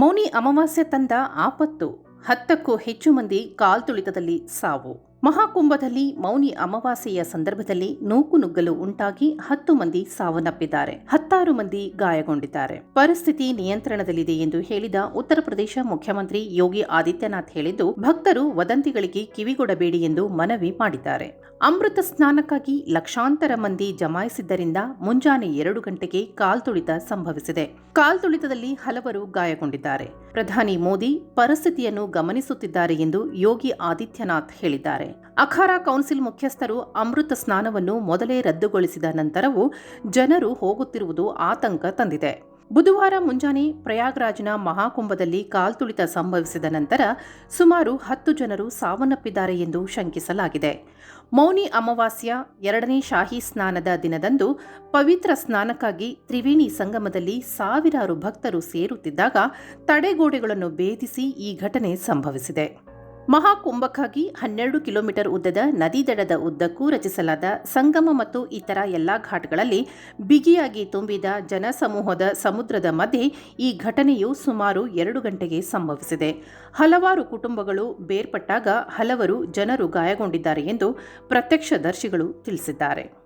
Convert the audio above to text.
ಮೌನಿ ಅಮಾವಾಸ್ಯೆ ತಂದ ಆಪತ್ತು ಹತ್ತಕ್ಕೂ ಹೆಚ್ಚು ಮಂದಿ ಕಾಲ್ತುಳಿತದಲ್ಲಿ ಸಾವು. ಮಹಾಕುಂಭದಲ್ಲಿ ಮೌನಿ ಅಮಾವಾಸ್ಯೆಯ ಸಂದರ್ಭದಲ್ಲಿ ನೂಕುನುಗ್ಗಲು ಉಂಟಾಗಿ ಹತ್ತು ಮಂದಿ ಸಾವನ್ನಪ್ಪಿದ್ದಾರೆ. ಹತ್ತಾರು ಮಂದಿ ಗಾಯಗೊಂಡಿದ್ದಾರೆ. ಪರಿಸ್ಥಿತಿ ನಿಯಂತ್ರಣದಲ್ಲಿದೆ ಎಂದು ಹೇಳಿದ ಉತ್ತರ ಪ್ರದೇಶ ಮುಖ್ಯಮಂತ್ರಿ ಯೋಗಿ ಆದಿತ್ಯನಾಥ್ ಹೇಳಿದ್ದು, ಭಕ್ತರು ವದಂತಿಗಳಿಗೆ ಕಿವಿಗೊಡಬೇಡಿ ಎಂದು ಮನವಿ ಮಾಡಿದ್ದಾರೆ. ಅಮೃತ ಸ್ನಾನಕ್ಕಾಗಿ ಲಕ್ಷಾಂತರ ಮಂದಿ ಜಮಾಯಿಸಿದ್ದರಿಂದ ಮುಂಜಾನೆ ಎರಡು ಗಂಟೆಗೆ ಕಾಲ್ತುಳಿತ ಸಂಭವಿಸಿದೆ. ಕಾಲ್ತುಳಿತದಲ್ಲಿ ಹಲವರು ಗಾಯಗೊಂಡಿದ್ದಾರೆ. ಪ್ರಧಾನಿ ಮೋದಿ ಪರಿಸ್ಥಿತಿಯನ್ನು ಗಮನಿಸುತ್ತಿದ್ದಾರೆ ಎಂದು ಯೋಗಿ ಆದಿತ್ಯನಾಥ್ ಹೇಳಿದ್ದಾರೆ ಅಖಾರ ಕೌನ್ಸಿಲ್ ಮುಖ್ಯಸ್ಥರು ಅಮೃತ ಸ್ನಾನವನ್ನು ಮೊದಲೇ ರದ್ದುಗೊಳಿಸಿದ ನಂತರವೂ ಜನರು ಹೋಗುತ್ತಿರುವುದು ಆತಂಕ ತಂದಿದೆ. ಬುಧವಾರ ಮುಂಜಾನೆ ಪ್ರಯಾಗ್ರಾಜ್ನ ಮಹಾಕುಂಭದಲ್ಲಿ ಕಾಲ್ತುಳಿತ ಸಂಭವಿಸಿದ ನಂತರ ಸುಮಾರು ಹತ್ತು ಜನರು ಸಾವನ್ನಪ್ಪಿದ್ದಾರೆ ಎಂದು ಶಂಕಿಸಲಾಗಿದೆ. ಮೌನಿ ಅಮಾವಾಸ್ಯ ಎರಡನೇ ಶಾಹಿ ಸ್ನಾನದ ದಿನದಂದು ಪವಿತ್ರ ಸ್ನಾನಕ್ಕಾಗಿ ತ್ರಿವೇಣಿ ಸಂಗಮದಲ್ಲಿ ಸಾವಿರಾರು ಭಕ್ತರು ಸೇರುತ್ತಿದ್ದಾಗ ತಡೆಗೋಡೆಗಳನ್ನು ಭೇದಿಸಿ ಈ ಘಟನೆ ಸಂಭವಿಸಿದೆ. ಮಹಾಕುಂಭಕ್ಕಾಗಿ ಹನ್ನೆರಡು ಕಿಲೋಮೀಟರ್ ಉದ್ದದ ನದಿ ದಡದ ಉದ್ದಕ್ಕೂ ರಚಿಸಲಾದ ಸಂಗಮ ಮತ್ತು ಇತರ ಎಲ್ಲಾ ಘಾಟ್ಗಳಲ್ಲಿ ಬಿಗಿಯಾಗಿ ತುಂಬಿದ ಜನಸಮೂಹದ ಸಮುದ್ರದ ಮಧ್ಯೆ ಈ ಘಟನೆಯು ಸುಮಾರು ಎರಡು ಗಂಟೆಗೆ ಸಂಭವಿಸಿದೆ. ಹಲವಾರು ಕುಟುಂಬಗಳು ಬೇರ್ಪಟ್ಟಾಗ ಹಲವರು ಜನರು ಗಾಯಗೊಂಡಿದ್ದಾರೆ ಎಂದು ಪ್ರತ್ಯಕ್ಷದರ್ಶಿಗಳು ತಿಳಿಸಿದ್ದಾರೆ.